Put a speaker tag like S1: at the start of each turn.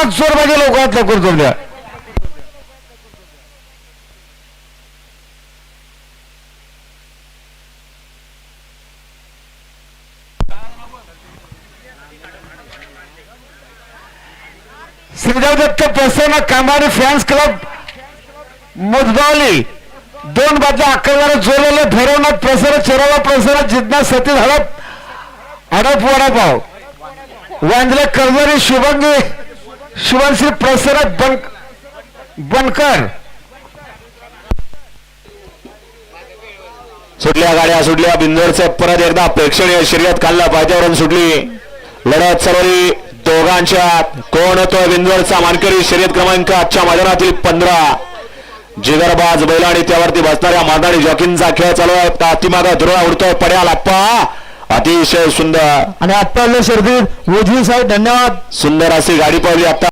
S1: जोरात जोर पाहिजे लवकरात लवकर जोर द्या श्रीदेव दत्त प्रसन्न कांबारी फॅन्स क्लब मुदबावली दोन बाजू अकराला जोडलेले भैरवनाथ प्रसन्न चिराला प्रसन्न जिद्ना सतीश हडप हडप वडापाव. वांजले कर्जरी शुभंगी. शुभश्री प्रसन्न बन बनकर.
S2: सुटल्या गाड्या सुटल्या बिंदोरचं परत एकदा प्रेक्षणीय शर्यत काढला पायथ्यावरून सुटली. लढत सर्वरी दोघांच्या कोण होतो बिंदोरचा मानकरी? शर्यत क्रमांक आजच्या मैदानातील पंधरा. जिगरबाज बैल आणि त्यावरती बसणाऱ्या मारणारी जॉकींचा खेळ चालू आहे. पाठीमागं धुरा उडतोय. पड्याल आप्पा. अतिशय सुंदर.
S1: आणि आता शर्दीत उजवी साहेब धन्यवाद.
S2: सुंदर अशी गाडी पडली आता